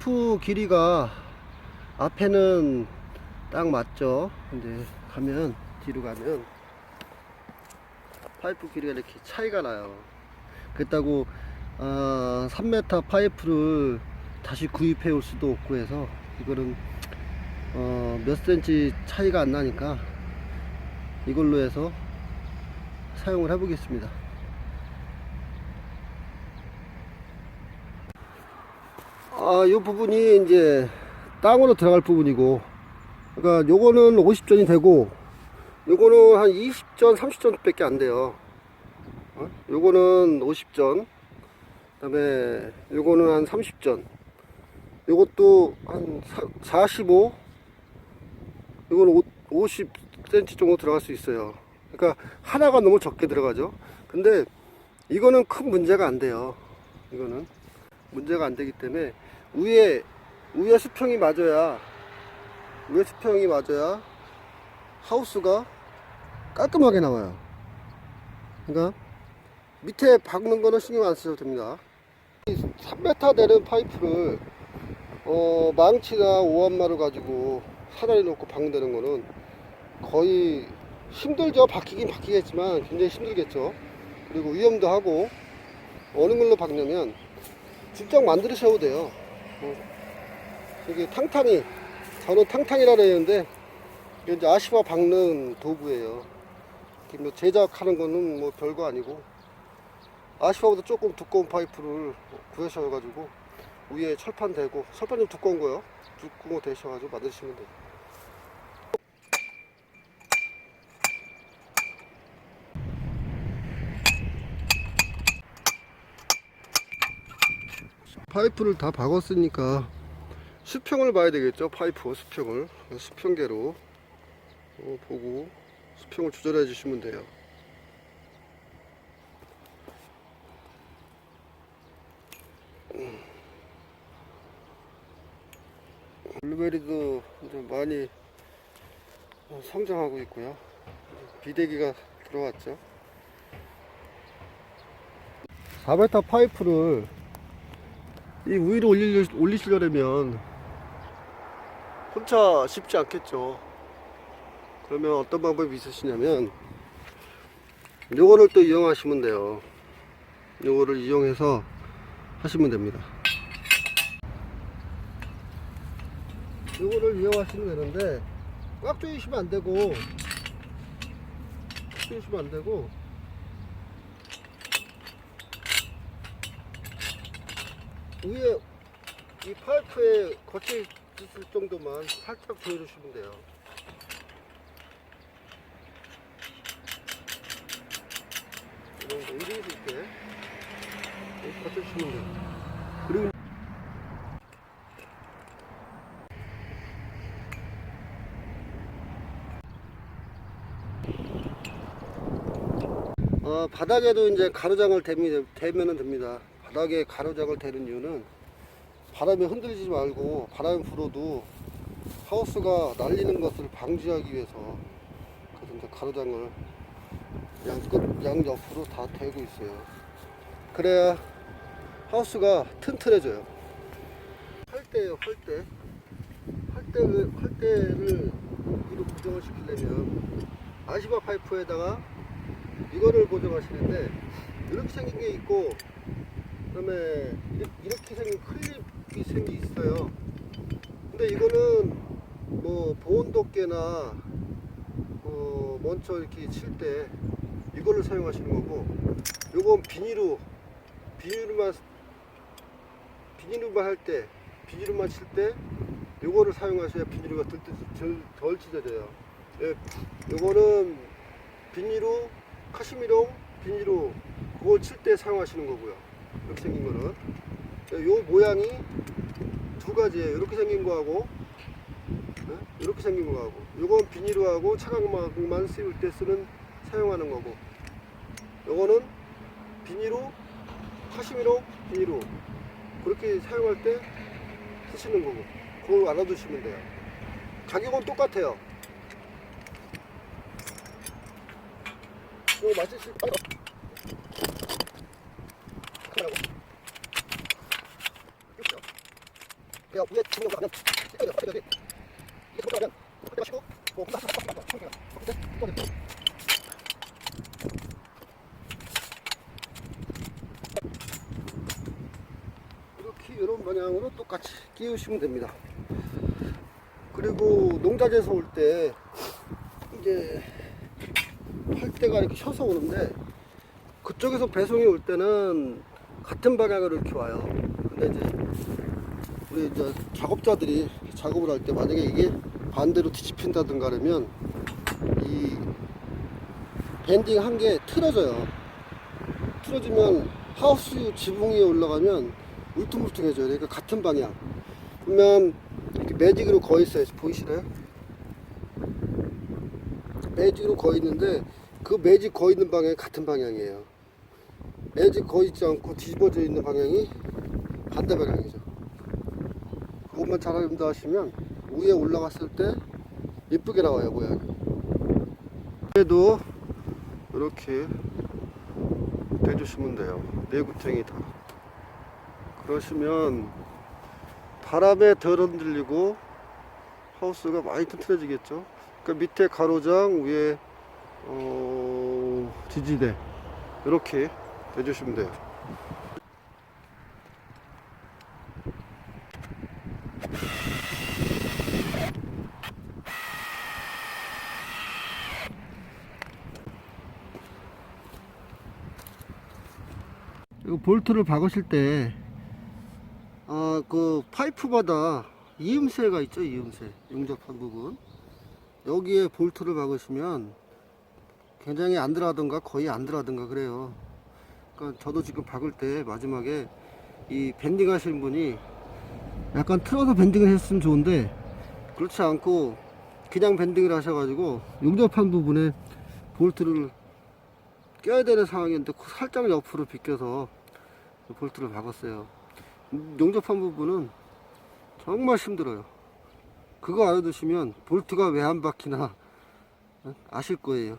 아, 파이프 길이가 앞에는 딱 맞죠. 근데 가면 뒤로 가면 파이프 길이가 이렇게 차이가 나요. 그렇다고 아, 3m 파이프를 다시 구입해 올 수도 없고 해서 이거는 어, 몇 센치 차이가 안 나니까 이걸로 해서 사용을 해 보겠습니다. 아, 이 부분이 이제 땅으로 들어갈 부분이고, 그러니까 요거는 50전이 되고, 요거는 한 20전, 30전 밖에 안 돼요. 어? 요거는 50전, 그 다음에 요거는 한 30전, 요것도 한 45, 요거는 50cm 정도 들어갈 수 있어요. 그러니까 하나가 너무 적게 들어가죠. 근데 이거는 큰 문제가 안 돼요. 이거는 문제가 안 되기 때문에 위에 위에 수평이 맞아야 위에 수평이 맞아야 하우스가 깔끔하게 나와요. 그러니까 밑에 박는 거는 신경 안 쓰셔도 됩니다. 3m 되는 파이프를 어, 망치나 오한마를 가지고 사다리 놓고 박는다는 거는 거의 힘들죠. 박히긴 박히겠지만 굉장히 힘들겠죠. 그리고 위험도 하고 어느 걸로 박냐면 직접 만들으셔도 돼요. 어, 여기 탕탕이 저는 탕탕이라 그러는데 이게 이제 아시바 박는 도구예요. 뭐 제작하는 거는 뭐 별거 아니고 아시바보다 조금 두꺼운 파이프를 구하셔가지고 위에 철판 대고 철판 좀 두꺼운 거요. 두꺼운 거 대셔가지고 만드시면 돼요. 파이프를 다 박았으니까 수평을 봐야 되겠죠? 파이프 수평을. 수평계로. 어, 보고 수평을 조절해 주시면 돼요. 블루베리도 이제 많이 성장하고 있고요. 비대기가 들어왔죠. 4m 파이프를 이 위로 올리, 올리시려면 혼자 쉽지 않겠죠. 그러면 어떤 방법이 있으시냐면 요거를 또 이용하시면 돼요. 요거를 이용해서 하시면 됩니다. 요거를 이용하시면 되는데 꽉 조이시면 안 되고 꽉 조이시면 안 되고 위에 이 파이프에 거칠 있을 정도만 살짝 조여주시면 돼요. 이 정도 있게 이렇게 거쳐주시면 돼요. 그리고 어, 바닥에도 이제 가로장을 대면, 대면은 됩니다. 바닥에 가로장을 대는 이유는 바람에 흔들리지 말고 바람이 불어도 하우스가 날리는 것을 방지하기 위해서 그래서 이제 가로장을 양끝 양옆으로 다 대고 있어요. 그래야 하우스가 튼튼해져요. 활대예요, 활대. 활대를 활대를 위로 고정을 시키려면 아시바 파이프에다가 이거를 고정하시는데 이렇게 생긴 게 있고 그다음에 이렇게 생긴 클립이 생기 있어요. 근데 이거는 뭐 보온도깨나 어, 먼저 이렇게 칠 때 이거를 사용하시는 거고, 요건 비닐로 비닐만 비닐로만 할 때 비닐로만 칠 때 요거를 사용하셔야 비닐로가 덜, 덜, 덜 찢어져요. 예, 요거는 비닐로 카시미로 비닐로 그걸 칠때 사용하시는 거고요. 이렇게 생긴 거는 요 모양이 두 가지예요. 이렇게 생긴 거하고 네? 이렇게 생긴 거하고 요건 비닐로하고 차광막만 씌울 때 쓰는 사용하는 거고 요거는 비닐로 카시미로 비닐로 그렇게 사용할 때 쓰시는 거고 그걸 알아두시면 돼요. 가격은 똑같아요. 이거 맞으실 거예요. 그러고. 그렇죠. 그냥 위에 중력 하면 이게 어떻게. 이게 손가락은 그때 마시고 뭐 하나 하나 하나 하나 하나 하나 이렇게. 이런 방향으로 똑같이 끼우시면 됩니다. 그리고 농자재에서 올 때 이제 할 때가 이렇게 쳐서 오는데 그쪽에서 배송이 올 때는 같은 방향으로 이렇게 와요. 근데 이제 우리 이제 작업자들이 작업을 할 때 만약에 이게 반대로 뒤집힌다든가 그러면 이 밴딩 한 개 틀어져요. 틀어지면 하우스 지붕 위에 올라가면 울퉁불퉁해져요. 그러니까 같은 방향. 그러면 이렇게 매직으로 거의 있어요. 보이시나요? 매직으로 거의 있는데 그 매직 거의 있는 방향이 같은 방향이에요. 매직 거의 있지 않고 뒤집어져 있는 방향이 반대 방향이죠. 그것만 잘 알린다 하시면 위에 올라갔을 때 예쁘게 나와요 모양이. 그래도 이렇게 대주시면 돼요. 내구탱이 다. 그러시면 바람에 덜 흔들리고 하우스가 많이 튼튼해지겠죠. 그러니까 밑에 가로장 위에 어, 지지대 이렇게 대주시면 돼요. 볼트를 박으실 때, 아, 그 파이프마다 이음새가 있죠, 이음새. 용접한 부분. 여기에 볼트를 박으시면 굉장히 안 들어가던가 거의 안 들어가던가 그래요. 그러니까 저도 지금 박을 때 마지막에 이 밴딩 하시는 분이 약간 틀어서 밴딩을 했으면 좋은데 그렇지 않고 그냥 밴딩을 하셔가지고 용접한 부분에 볼트를 껴야 되는 상황이었는데 살짝 옆으로 비껴서 볼트를 박았어요. 용접한 부분은 정말 힘들어요. 그거 알아두시면 볼트가 왜 안 박히나 아실 거예요.